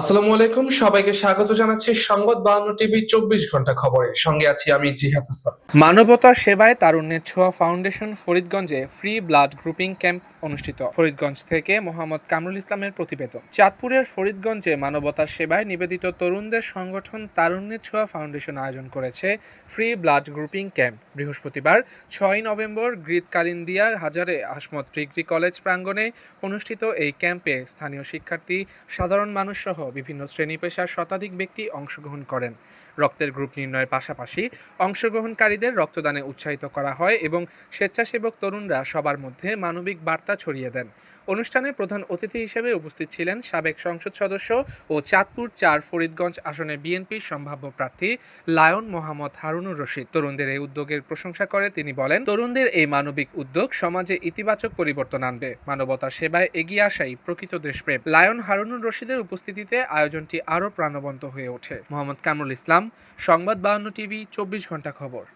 আসসালামু আলাইকুম, সবাইকে স্বাগত জানাচ্ছি সংবাদ বাহান্ন টিভি চব্বিশ ঘণ্টা খবরে। সঙ্গে আছি আমি জিহাদ হাসান। মানবতার সেবায় তারুণ্যের ছোঁয়া ফাউন্ডেশন ফরিদগঞ্জে ফ্রি ব্লাড গ্রুপিং ক্যাম্প অনুষ্ঠিত। ফরিদগঞ্জ থেকে মোহাম্মদ কামরুল ইসলামের প্রতিবেদন। চাঁদপুরের ফরিদগঞ্জে মানবতার সেবায় নিবেদিত তরুণদের সংগঠন তারুণ্যের ছোঁয়া ফাউন্ডেশন আয়োজন করেছে ফ্রি ব্লাড গ্রুপিং ক্যাম্প। বৃহস্পতিবার ছয় নভেম্বর গ্রিত কালিন্দিয়া হাজারে আসমত ডিগ্রি কলেজ প্রাঙ্গণে অনুষ্ঠিত এই ক্যাম্পে স্থানীয় শিক্ষার্থী, সাধারণ মানুষ সহ বিভিন্ন শ্রেণি পেশার শতাধিক ব্যক্তি অংশগ্রহণ করেন। রক্তের গ্রুপ নির্ণয়ের পাশাপাশি অংশগ্রহণকারীদের রক্তদানে উৎসাহিত করা হয় এবং স্বেচ্ছাসেবক তরুণরা সবার মধ্যে মানবিক বার্তা ছড়িয়ে দেন। অনুষ্ঠানে প্রধান অতিথি হিসেবে উপস্থিত ছিলেন সাবেক সংসদ সদস্য ও চাঁদপুর চার ফরিদগঞ্জ আসনে বিএনপির সম্ভাব্য প্রার্থী লায়ন মোহাম্মদ হারুনুর রশিদ। তরুণদের এই উদ্যোগের প্রশংসা করে তিনি বলেন, তরুণদের এই মানবিক উদ্যোগ সমাজে ইতিবাচক পরিবর্তন আনবে। মানবতার সেবায় এগিয়ে আসাই প্রকৃত দেশপ্রেম। লায়ন হারুনুর রশিদের উপস্থিতিতে আয়োজনটি আরও প্রাণবন্ত হয়ে ওঠে। মোহাম্মদ কামরুল ইসলাম সংবাদ বাহান্ন টিভি চব্বিশ ঘণ্টা খবর।